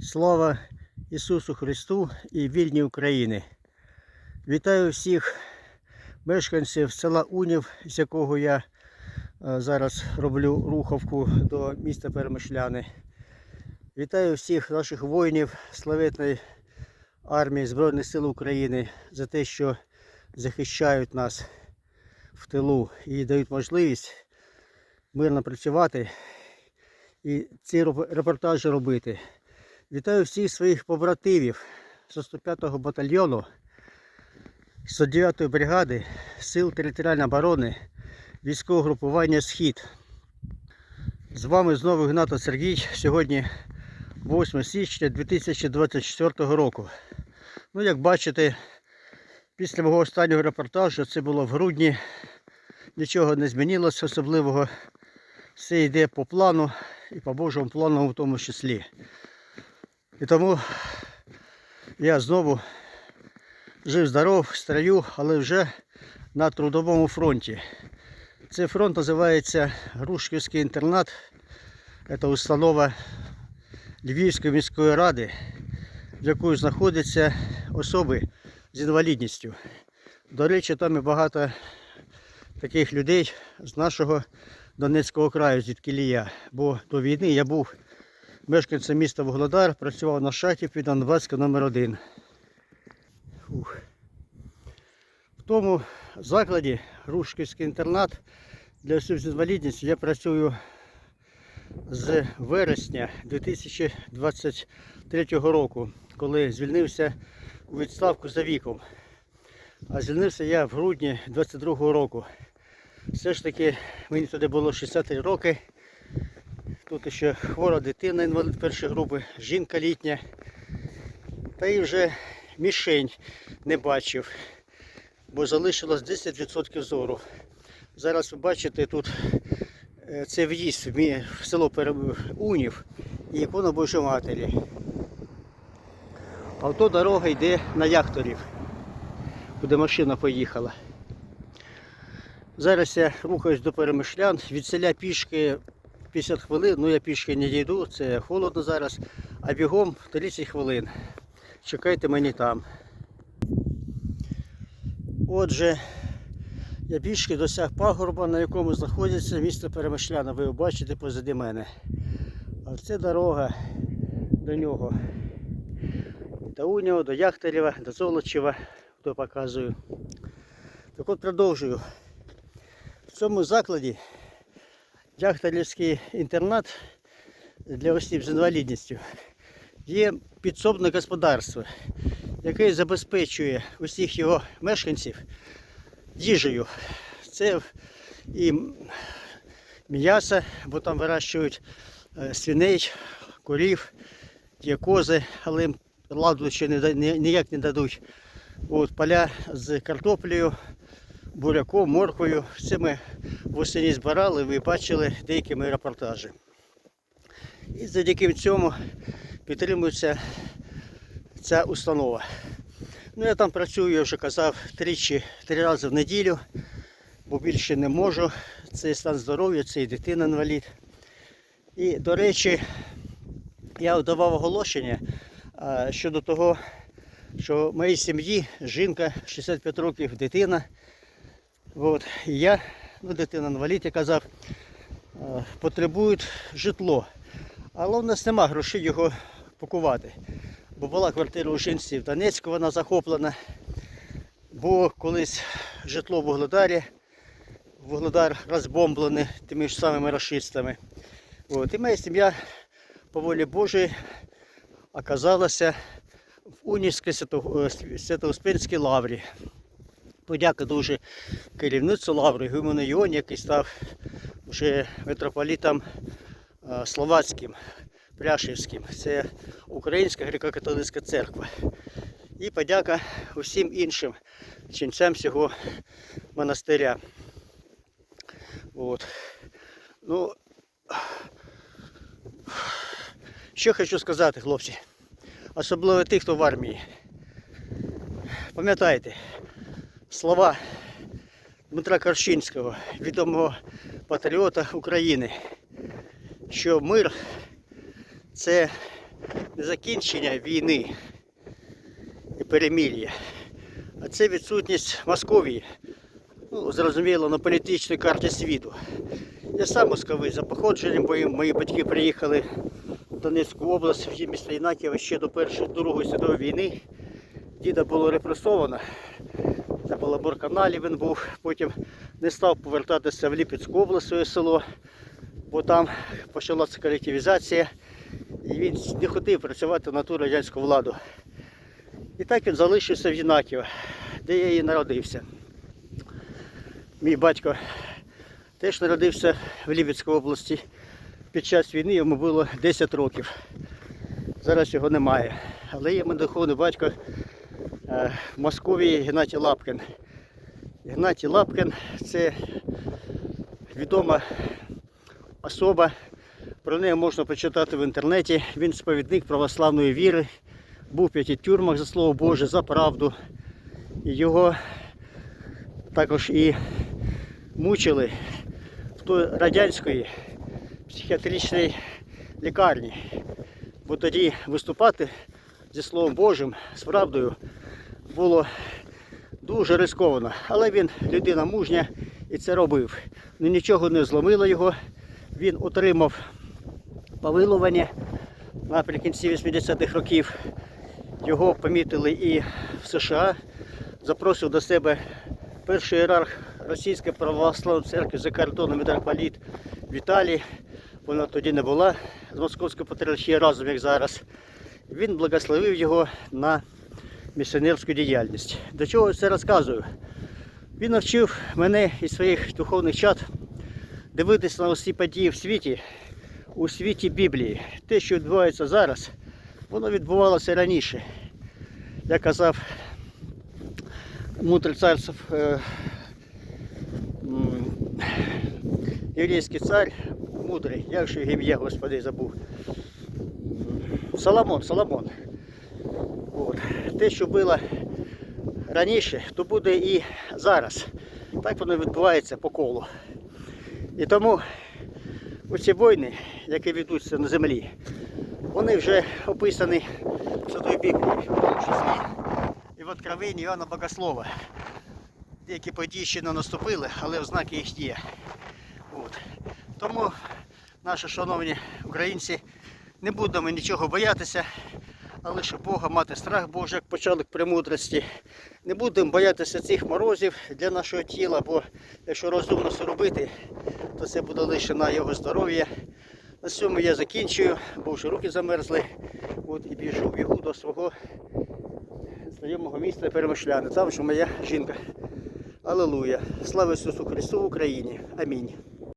Слава Ісусу Христу і вільні України. Вітаю всіх мешканців села Унів, з якого я е, зараз роблю рухавку до міста Перемишляни. Вітаю всіх наших воїнів славетної армії Збройних сил України за те, що захищають нас в тилу і дають можливість мирно працювати і ці репортажі робити. Вітаю всіх своїх побратимів 105-го батальйону 109-ї бригади Сил територіальної оборони військового групування Схід. З вами знову Гнато Сергій. Сьогодні 8 січня 2024 року. Ну, як бачите, після мого останнього репортажу, це було в грудні, нічого не змінилося особливого. Все йде по плану і по Божому плану в тому числі. І тому я знову жив-здоров, строю, але вже на трудовому фронті. Цей фронт називається Грушківський інтернат. Це установа Львівської міської ради, в якої знаходяться особи з інвалідністю. До речі, там і багато таких людей з нашого Донецького краю, звідки я. Бо до війни я був мешканцем міста Вугледар, працював на шахті під Донбаська номер 1 Фух. В тому закладі Грушківський інтернат для осіб з інвалідністю я працюю з вересня 2023 року, коли звільнився у відставку за віком. А звільнився я в грудні 22 року. Все ж таки мені туди було 63 роки. Тут ще хвора дитина, інвалід першої групи, жінка літня. Та й вже мішень не бачив, бо залишилось 10% зору. Зараз ви бачите тут е, це в'їзд в село Унів і ікона Матері. Авто дорога йде на яхторів, куди машина поїхала. Зараз я рухаюсь до перемишлян, від селя пішки 50 хвилин, ну я пішки не дійду, це холодно зараз, а бігом 30 хвилин. Чекайте мені там. Отже, я пішки досяг пагорба, на якому знаходиться місто Перемишляна. Ви бачите позади мене. А це дорога до нього. До Уніо, до Яхтарєва, до Золочева, то показую. Так от продовжую. В цьому закладі Яхтарівський інтернат для осіб з інвалідністю є підсобне господарство, яке забезпечує усіх його мешканців їжею. Це і м'ясо, бо там вирощують е, свиней, корів, є кози, але ладу ще ніяк не дадуть. От, поля з картоплею, буряком, морквою. Це ми восені збирали, ви бачили деякі мої репортажі. І завдяки цьому підтримується ця установа. Ну, я там працюю, я вже казав, тричі, три рази в неділю, бо більше не можу. Це стан здоров'я, це і дитина інвалід. І, до речі, я давав оголошення щодо того, що моїй сім'ї жінка 65 років, дитина. От, я, ну, дитина інвалід, я казав, е, потребують житло. Але в нас нема грошей його пакувати. Бо була квартира у жінці в Донецьку, вона захоплена. Було колись житло в Вугледарі. Вугледар розбомблений тими ж самими расистами. От. І моя сім'я по волі Божої оказалася в Унівській Свято- е, лаврі. Подяка дуже керівництву лаври Гуману Іоні, який став вже митрополітом е, словацьким, Пряшівським. Це Українська греко-католицька церква. І подяка усім іншим ченцям цього монастиря. От. Ну, що хочу сказати, хлопці, особливо тих, хто в армії. Пам'ятайте, слова Дмитра Корчинського, відомого патріота України, що мир це не закінчення війни і перемир'я, а це відсутність Московії. Ну, зрозуміло, на політичній карті світу. Я сам московий за походженням, бо мої батьки приїхали в Донецьку область, в місто Інаківа ще до Першої Другої світової війни. Діда було репресовано. На Балабор-каналі він був, потім не став повертатися в Ліпецьку область, своє село, бо там почалася колективізація, і він не хотів працювати на ту радянську владу. І так він залишився в Єнаківо, де я і народився. Мій батько теж народився в Ліпецькій області. Під час війни йому було 10 років. Зараз його немає. Але є мій духовний батько в Московії Геннадій Лапкін. Геннадій Лапкін це відома особа. Про неї можна почитати в інтернеті. Він сповідник православної віри, був в п'яти тюрмах за слово Боже, за правду. Його також і мучили в той радянської психіатричній лікарні. Бо тоді виступати зі Словом Божим, з правдою, було дуже ризиковано. Але він людина мужня і це робив. Ну, нічого не зломило його. Він отримав помилування наприкінці 80-х років. Його помітили і в США, запросив до себе перший ієрарх Російської православної церкви за кордоном митрополіт Віталій. Вона тоді не була з Московської патріархії разом, як зараз. Він благословив його на місіонерську діяльність. До чого це розказую? Він навчив мене і своїх духовних чат дивитися на усі події в світі, у світі Біблії. Те, що відбувається зараз, воно відбувалося раніше. Я казав, царцев, е, єврейський цар, мудрий, як його ім'я, Господи, забув. Соломон, Соломон. Те, що було раніше, то буде і зараз. Так воно відбувається по колу. І тому оці війни, які ведуться на землі, вони вже описані в Святої Біблії, в тому числі і в Откровенні Іоанна Богослова. Деякі події ще не наступили, але ознаки їх є. От. Тому, наші шановні українці, не будемо нічого боятися, а лише Бога мати страх Божий, як початок премудрості. Не будемо боятися цих морозів для нашого тіла, бо якщо розумно все робити, то це буде лише на його здоров'я. На цьому я закінчую, бо вже руки замерзли. От, і біжу бігу до свого знайомого міста Перемишляни. Там що моя жінка. Алелуя. Слава Ісусу Христу в Україні. Амінь.